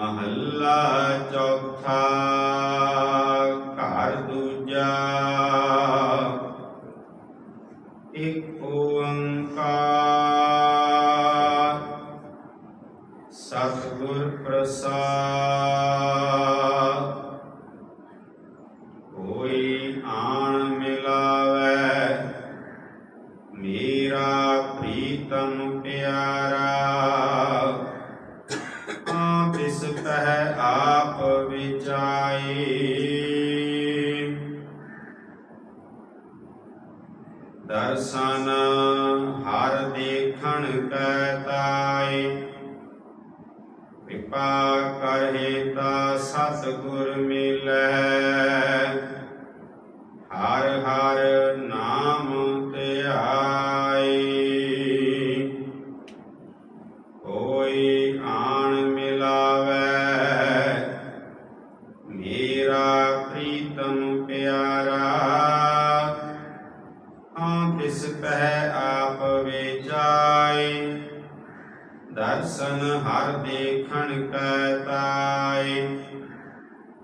ਮਹੱਲਾ ਚੌਥਾ ਘਰ ਦੂਜਾ। ਇਕ ਓੰਕਾਰ ਸਤਿਗੁਰ ਪ੍ਰਸਾਦ। ਆਪ ਇਸ ਆਪ ਵਿਚਾਈ। ਦਰਸ਼ਨ ਹਰ ਦੇਖਣ ਕੈ ਤਾਈ। ਕਿਰਪਾ ਕਰੇ ਤਾ ਸਤਿਗੁਰ ਮਿਲੈ। ਕੈ ਤਾਈ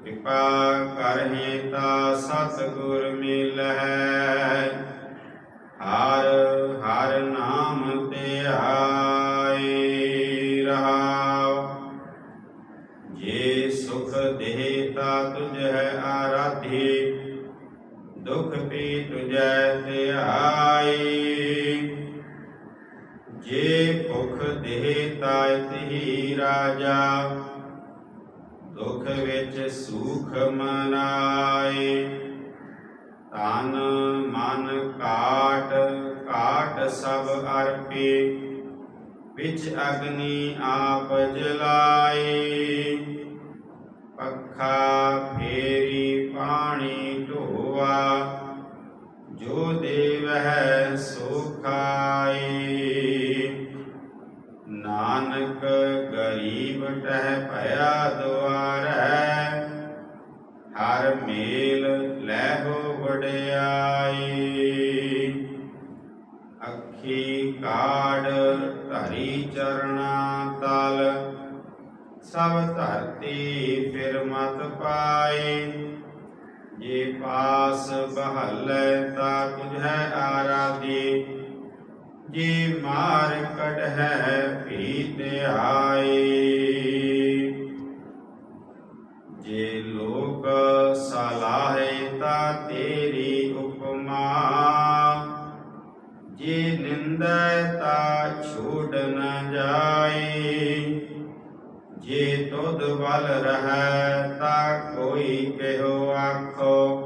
ਕਿਰਪਾ ਕਰਹਿ ਤਾ ਸਤਿਗੁਰ ਮਿਲੈ ਹਰ ਹਰ ਨਾਮ ਧਿਆਈ ਰਹਾਉ ਜੇ ਸੁਖ ਦੇਤਾ ਤੁਝ ਹੈ ਆਰਾਧੀ ਦੁਖ ਪੀ ਤੁਝੈ ਧਿਆਈ ਜੇ ਭੁਖ ਦੇਤਾ ਤਿਹੀ ਰਾਜਾ ਦੁਖ ਵਿੱਚ ਸੁਖ ਮਨਾਏ। ਤਨ ਮਨ ਕਾਟ ਕਾਟ ਸਭ ਅਰਪੇ। ਵਿੱਚ ਅਗਨੀ ਆਪ ਜਲਾਏ। ਪੱਖਾ ਫੇਰੀ ਪਾਣੀ ਢੋਆ। ਜੋ ਦੇਵ ਹੈ ਸੁਖਾਏ। ਨਾਨਕ ਗਰੀਬ ਟਹਿ ਭਇਆ ਮਤ ਪਾਏ ਜੇ ਪਾਸ ਬਹਲੇ ਤਾ ਤੁਝੈ ਆਰਾਧੀ। ਜੇ ਮਾਰ ਕਢੈ ਭੀਤ ਆਈ। ਜੇ ਲੋਕ ਸਲਾਹੇ ਤਾ ਤੇਰੀ ਉਪਮਾ। ਜੇ ਨਿੰਦੈ ਤਾ ਛੋੜ ਨ ਜਾਈ ਵੱਲ ਰਹੈ ਤਾ ਕੋਈ ਕਿਹੋ ਆਖੋ।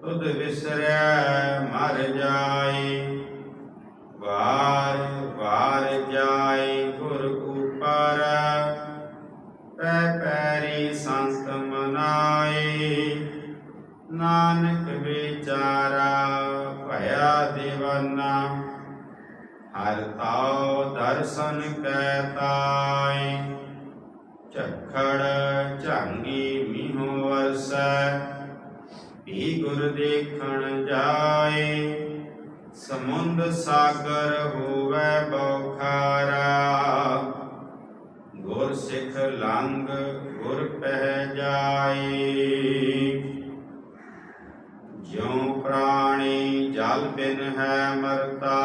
ਤੁਧ ਵਿਸਰੈ, ਮਰ ਜਾਈ। ਵਾਰ ਵਾਰ ਜਾਈ ਗੁਰ ਉਪਰ। ਪੈ ਪੈਰੀ ਸੰਤ ਮਨਾਈ। ਨਾਨਕ ਵਿਚਾਰਾ ਭਇਆ دیਵਾਨਾ ਹਰ ਤਾਉ ਦਰਸ਼ਨ ਕੈ ਤਾਈ। ਖੜ ਝਾਂਗੀ ਮੀਹੋ ਵਰਸੈ। ਵੀ ਗੁਰ ਦੇਖਣ ਜਾਏ, ਸਮੁੰਦ ਸਾਗਰ ਹੋਵੇ ਬੋਖਾਰਾ। ਗੁਰ ਸਿੱਖ ਲੰਗ ਗੁਰ ਪਹਿ ਜਾਏ। ਜਿਉ ਪ੍ਰਾਣੀ ਜਲ ਬਿਨ ਹੈ ਮਰਤਾ,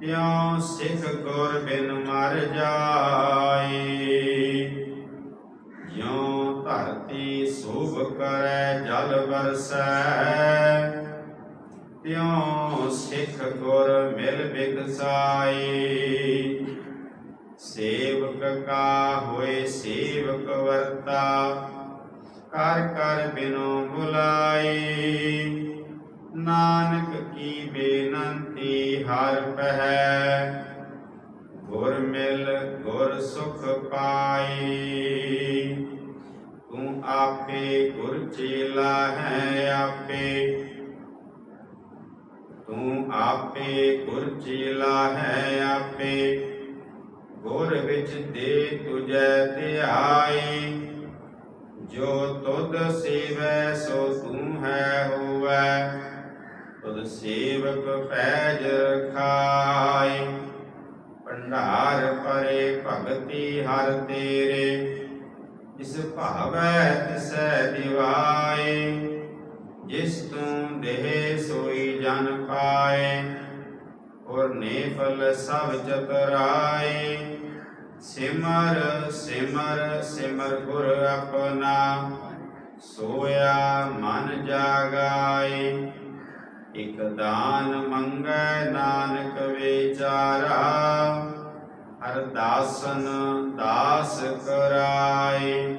ਤਿਉ ਸਿੱਖ ਗੁਰ ਬਿਨ ਮਰ ਜਾਏ ਕਰੈ, ਜਲ ਵਰਸੈ। ਤਿਉ ਸਿੱਖ ਗੁਰ ਮਿਲ ਬਿਕਸਾਈ। ਸੇਵਕ ਕਾ ਹੋਏ ਸੇਵਕ ਵਰਤਾ, ਕਰ ਕਰ ਬਿਨੋ ਬੁਲਾਈ। ਨਾਨਕ ਕੀ ਬੇਨਤੀ ਹਰ ਪਹਿ, ਗੁਰ ਮਿਲ ਗੁਰ ਸੁਖ ਪਾਈ। ਆਪੇ ਗੁਰ ਚੇਲਾ ਹੈ ਆਪੇ। ਤੂੰ ਆਪੇ ਗੁਰ ਚੇਲਾ ਹੈ ਆਪੇ। ਗੁਰ ਵਿੱਚ ਦੇ ਤੁਜੈ ਧਿਆਈ ਜੋ ਤੁਧ ਸੇਵੈ, ਸੋ ਤੂੰ ਹੈ ਹੋਵੈ। ਤੁਧ ਸੇਵਕ ਪੈਜ ਰਖਾਈ ਭੰਡਾਰ ਪਰੇ ਭਗਤੀ ਹਰ ਤੇਰੇ। ਇਸ ਭਾਵੈ ਤਿਸੈ ਦਿਵਾਏ ਜਿਸ ਤੂੰ ਦੇਹ ਸੋਈ ਜਨ ਪਾਏ, ਔਰ ਨੇਫਲ ਸਭ ਜਤਰਾਏ ਸਿਮਰ ਸਿਮਰ ਸਿਮਰ ਗੁਰ ਆਪਣਾ, ਸੋਇਆ ਮਨ ਜਾਗਾਏ। ਇਕ ਦਾਨ ਮੰਗੈ ਨਾਨਕ ਵਿਚਾਰਾ ਦਾਸਨ ਦਾਸ ਕਰਾਏ।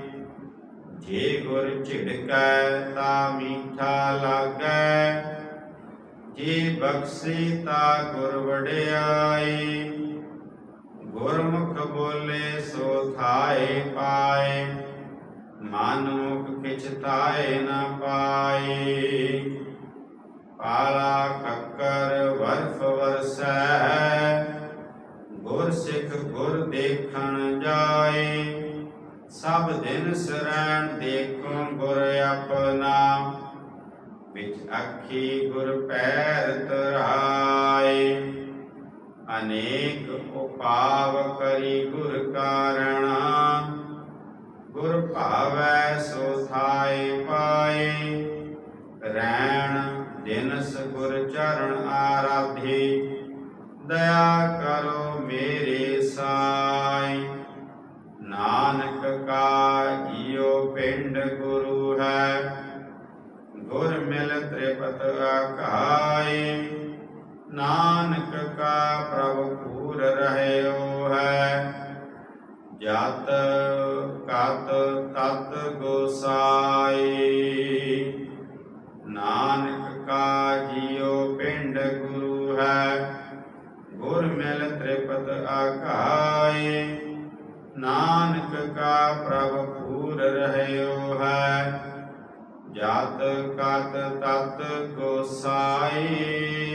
ਜੇ ਗੁਰ ਝਿੜਕੈ ਤਾ ਮੀਠਾ ਲਾਗੈ। ਜੇ ਬਖਸ਼ੀ ਤਾ ਗੁਰ ਵਡਿਆਈ ਗੁਰਮੁਖ ਬੋਲੇ ਸੋ ਥਾਏ ਪਾਏ। ਮਨ ਮੁਖ ਕਿਛ ਤਾਏ ਨ ਪਾਏ। ਪਾਲਾ ਸਰਣ ਦੇਖੋ ਗੁਰ ਆਪਣਾ, ਵਿੱਚ ਅੱਖੀ ਗੁਰ ਪੈਰ ਤਰਾਏ ਅਨੇਕ ਉਪਾਵ ਕਰੀ ਗੁਰ ਕਾਰਣਾ, ਗੁਰ ਭਾਵੈ ਸੋ ਥਾਏ ਪਾਏ। ਰਹਿਣ ਦਿਨਸ ਗੁਰ ਚਰਨ ਆਰਾਧੇ, ਦਇਆ ਕਰੋ ਤ੍ਰਿਪਤ ਨਾਨਕ ਕਾ ਪ੍ਰਭ ਪੂਰ ਰਹਿਓ ਹੈ। ਜਤ ਕਤ ਤਤ ਗੋਸਾਈ। ਨਾਨਕ ਕਾ ਜੀਉ ਪਿੰਡ ਗੁਰੂ ਹੈ। ਗੁਰ ਮਿਲ ਤ੍ਰਿਪਤ ਆਕਾਏ ਨਾਨਕ ਕਾ ਪ੍ਰਭ ਪੂਰ ਰਹਿਓ ਜਤ ਕਤ ਤਤ ਗੋਸਾਈ